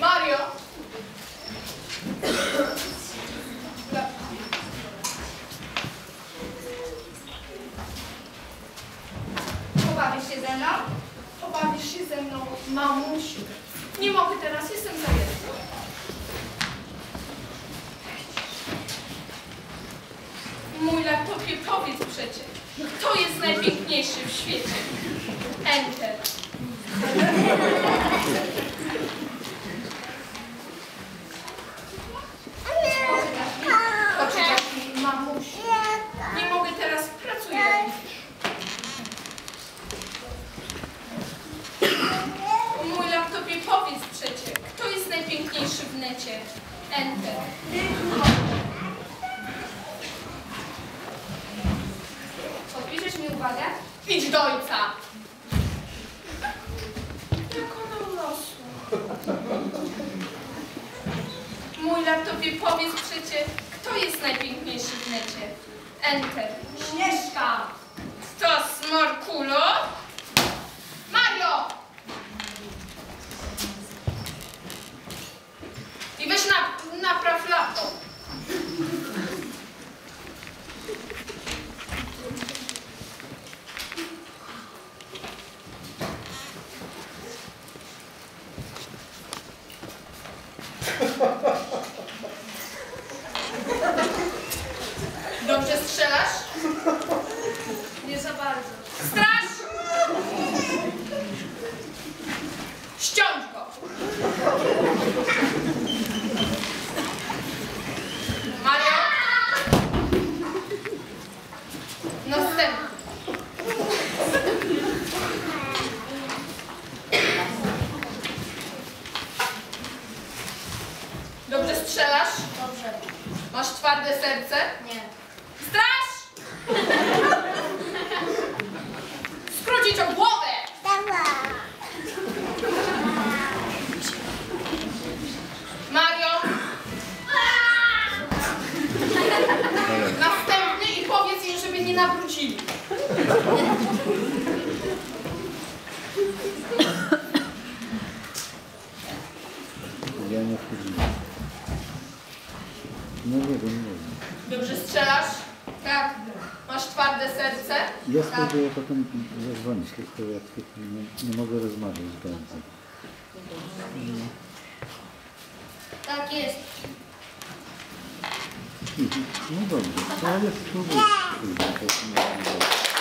Mario! Pobawisz się ze mną? Pobawisz się ze mną, mamusiu. Nie mogę teraz, jestem zajęta. Mój laptopie, powiedz przecie, kto jest najpiękniejszy w świecie? Enter. Nie mogę teraz, pracuję. Mój laptopie, powiedz przecie, kto jest najpiękniejszy w necie? Enter. Uwagę? Idź do ojca! Jak ona urosła. Mój laptopie, powiedz przecie, kto jest najpiękniejszy w necie? Enter. Śnieżka! To smorkulo? Mario! I weź na, napraw laptop. Dobrze strzelasz? Nie za bardzo. Straż! Ściąć go! Mario! Następny. Dobrze strzelasz? Dobrze. Masz twarde serce? Nie. Straż! Nawrócili. Ja nie wchodziłem. No nie wiem, nie wiem. Dobrze strzelasz? Tak. Masz twarde serce? Ja spróbuję potem zadzwonić, tylko ja tylko nie, nie mogę rozmawiać bardzo. Tak jest. No dobrze, to ale spróbuj. spróbuj, to jest nie- nie dobrze.